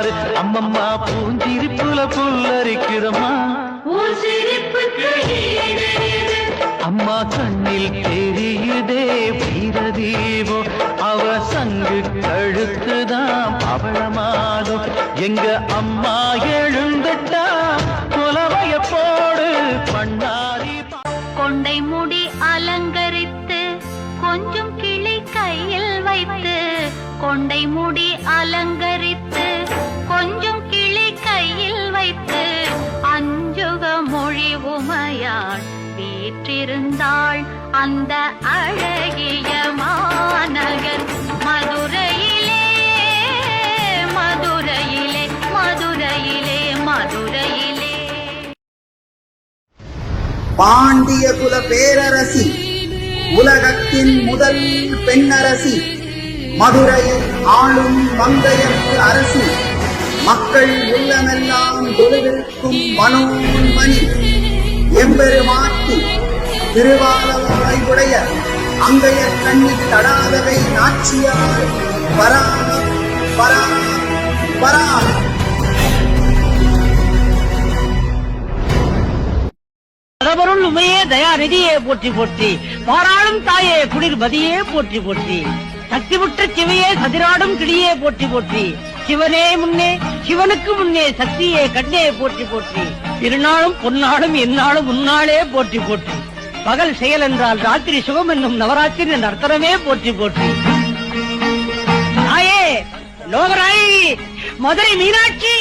பாரு. அம்மம்மா பூஞ்சிரிப்புல புல்லரிக்கிறம்மா. அம்மா கண்ணில் தெரியுதே வீரதீபம் அவ சங்கு கழுத்துதான் பவளமாகும் எங்க அம்மா எழுந்துட்டா புலவைய போடு பண்ணாரி கொண்டை முடி அலங்கரித்து கொஞ்சம் கிளி கையில் வைத்து கொண்டை முடி அலங்கரித்து வீற்றிருந்தாள் அந்த அழகிய மாநகர். மதுரையிலே மதுரையிலே மதுரையிலே மதுரையிலே. பாண்டிய குல பேரரசி உலகத்தின் முதல் பெண்ணரசி மதுரையில் ஆளும் மங்கையர்க்கு அரசி மக்கள் உள்ளமெல்லாம் தொழுவிற்கும் மனோன்மணி எம்பெருமாட்டி திருவாரூரை அங்கையர் தடாதவை நாச்சியார். பரா பரா பரா பரபருள் உமையே தயாநிதியே போற்றி போற்றி பாராளும் தாயே குளிர்பதியே போற்றி போற்றி. சக்திமுற்ற சிவையே சதிராடும் கிளியே போற்றி போற்றி. சிவனே முன்னே சிவனுக்கு முன்னே சக்தியே கண்ணே போற்றி போற்றி. திருநாளும் பொன்னாளும் என்னாலும் முன்னாளே போற்றி போற்றி. பகல் செயல் என்றால் ராத்திரி சுகம் என்னும் நவராத்திரி என்ற அர்த்தமே போற்றி போற்றி. தாயே லோகராயி மதுரை மீனாட்சி!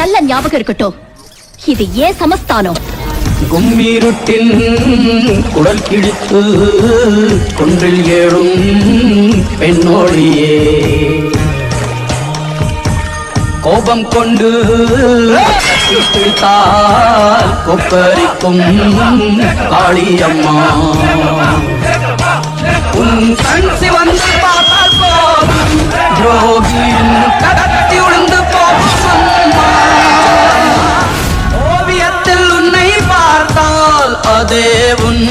நல்ல ஞாபகம் இருக்கட்டும். இது ஏன் சமஸ்தானம்? கும்மிருட்டின் குடல் கிழித்து குன்றில் ஏழும் பெண்ணோடியே. கோபம் கொண்டு கட்டி பிடித்தால் கொப்பரிக்கும் காளியம்மா. உன் கண் சிவந்து பார்த்தால் போதும். துரோகியின் கடத்தி உளுந்து போகும் ஓவியத்தில் உன்னை பார்த்தால் அதே உன்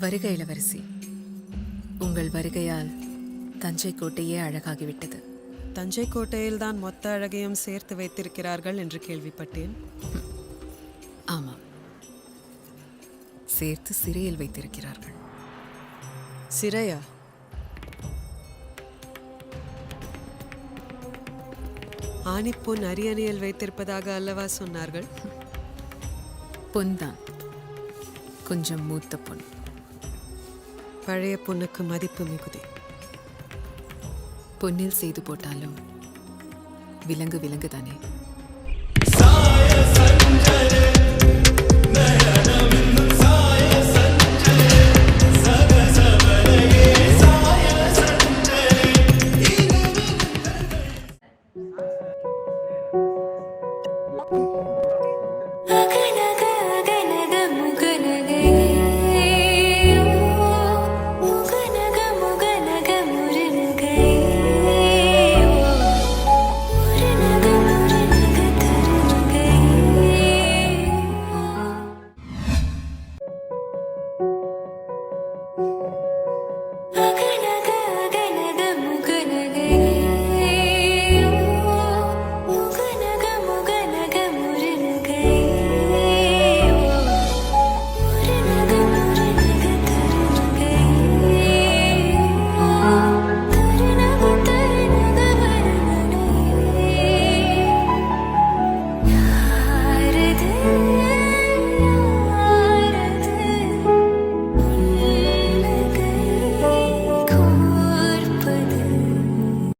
வருக இளவரசி உங்கள் வருகையால் தஞ்சை கோட்டையே அழகாகிவிட்டது. தஞ்சை கோட்டையில் தான் மொத்த அழகையும் சேர்த்து வைத்திருக்கிறார்கள் என்று கேள்விப்பட்டேன். ஆமாம். சேர்த்து சிறையில் வைத்திருக்கிறார்கள். சிறையா? ஆணிப்பொன் அரியணையில் வைத்திருப்பதாக அல்லவா சொன்னார்கள்? பொன்தான் கொஞ்சம் மூத்த பொன். பழைய பொண்ணுக்கு மதிப்பு மிகுதி. பொன்னில் செய்து போட்டாலும் விலங்கு விலங்கு தானே